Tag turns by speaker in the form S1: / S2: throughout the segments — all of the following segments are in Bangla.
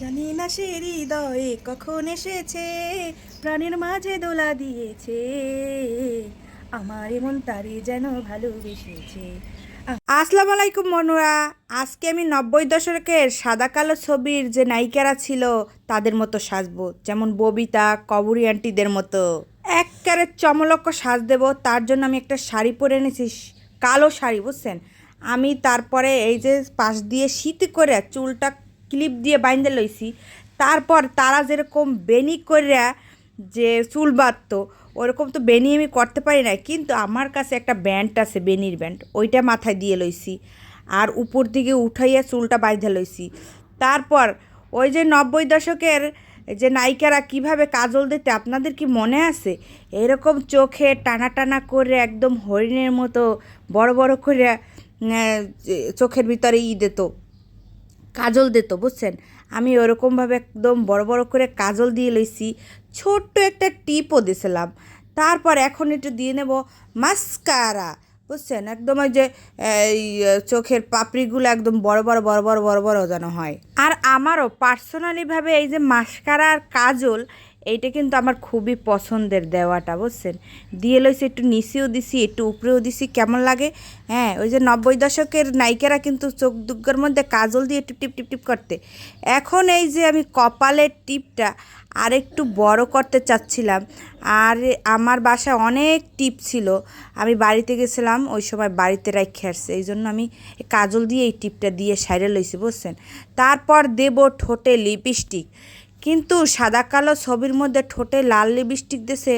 S1: জানি না সে হৃদয়ে কখন এসেছে, প্রাণের মাঝে দোলা দিয়েছে। আমার এমন তারে যেন ভালোবেসেছে। আসসালামু আলাইকুম মনুরা, আজকে আমি নব্বই দশকের সাদা কালো ছবির যে নায়িকারা ছিল, তাদের মতো সাজবো, যেমন ববিতা, কবরী আন্টিদের মতো। একবারে চমলক্ষ সাজ দেবো তার জন্য আমি একটা শাড়ি পরে এনেছি, কালো শাড়ি, বুঝছেন? আমি তারপরে এই যে পাশ দিয়ে শীত করে চুলটা ক্লিপ দিয়ে বাইন্দে লইছি। তারপর তারা যেরকম বেনি করিয়া যে চুল বাঁধতো, ওরকম তো বেনি আমি করতে পারি না কিন্তু আমার কাছে একটা ব্যান্ড আছে, বেনির ব্যান্ড, ওইটা মাথায় দিয়ে লইছি আর উপর দিকে উঠাইয়া চুলটা বাইধে লইছি। তারপর ওই যে নব্বই দশকের যে নায়িকারা কীভাবে কাজল দিতে, আপনাদের কি মনে আছে? এরকম চোখে টানা টানা করে একদম হরিণের মতো বড় বড় করে চোখের ভিতরে ই দিত। কাজল দিত বুঝছেন? আমি ওরকমভাবে একদম বড় বড় করে কাজল দিয়ে লইছি। ছোট্ট একটা টিপও দিয়েছিলাম তারপর এখন একটু দিয়ে নেব মাস্কারা, বুঝছেন? একদম ওই যে, এই, চোখের পাপড়িগুলো একদম বড় বড় বড় বড় বড় বড় যেন হয়। আর আমারও পার্সোনালিভাবে এই যে মাস্কারা আর কাজল এইটা কিন্তু আমার খুবই পছন্দের দেওয়াটা, বুঝছেন? দিয়ে লইছি, একটু নিচেও দিছি, একটু উপরেও দিছি, কেমন লাগে? হ্যাঁ ওই যে নব্বই দশকের নায়িকারা কিন্তু চোখ দুগ্গের মধ্যে কাজল দিয়ে একটু টিপ টিপ টিপ করতে। এখন এই যে আমি কপালের টিপটা আর একটু বড় করতে চাচ্ছিলাম, আর আমার বাসায় অনেক টিপ ছিল। আমি বাড়িতে গেছিলাম, ওই সময় বাড়িতে রাখে আসছে, এই জন্য আমি কাজল দিয়ে এই টিপটা দিয়ে সাইডে লইছি, বুঝছেন? তারপর দেব ঠোঁটে লিপস্টিক। কিন্তু সাদা কালো ছবির মধ্যে ঠোঁটে লাল লিপস্টিক দেশে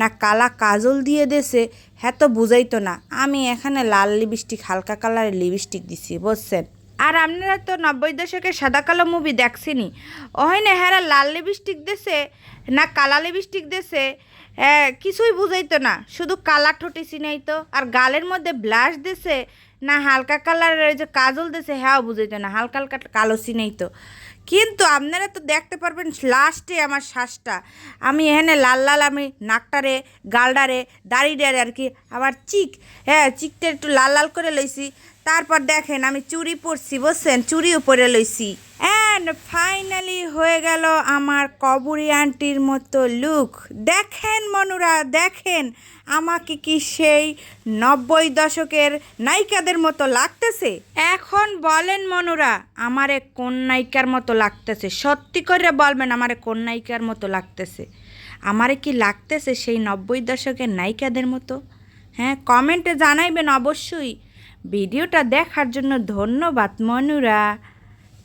S1: না কালা কাজল দিয়ে দেশে হ্যাঁ তো বুঝাইতো না। আমি এখানে লাল লিপস্টিক, হালকা কালারের লিপস্টিক দিছি, বুঝছেন? আর আপনারা তো নব্বই দশকের সাদা কালো মুভি দেখছেনি ওই না হ্যাঁ লাল লিপস্টিক দেশে না কালা লিপস্টিক দেশে কিছুই বুঝাইতো না। শুধু কালা ঠোঁটে চিনাইতো, আর গালের মধ্যে ব্লাশ দেছে না, হালকা কালারের যে কাজল দিছে হ্যাঁ বুঝাইতো না, হালকা হালকা কালো সিনেই তো কিন্তু আপনারা তো দেখতে পারবেন, লাস্টে আমার শ্বাসটা, আমি এখানে লাল লাল আমি নাকটারে, গালডারে, দাড়িডারে আর কি, আমার চিক হ্যাঁ চিকটা একটু লাল লাল করে লইছি। তারপর দেখেন, আমি চুরি পরছি, বুঝছেন? চুরিও পরে লইছি। অ্যান্ড ফাইনালি হয়ে গেল আমার কবরী আন্টির মতো লুক দেখেন মনুরা, দেখেন আমাকে কি সেই নব্বই দশকের নায়িকাদের মতো লাগতেছে? এখন বলেন মনুরা, আমারে কোন নায়িকার মতো লাগতেছে? সত্যি করে বলবেন, আমারে কোন নায়িকার মতো লাগতেছে? আমারে কি লাগতেছে সেই নব্বই দশকের নায়িকাদের মতো? হ্যাঁ কমেন্টে জানাইবেন অবশ্যই। ভিডিওটা দেখার জন্য ধন্যবাদ মনুরা।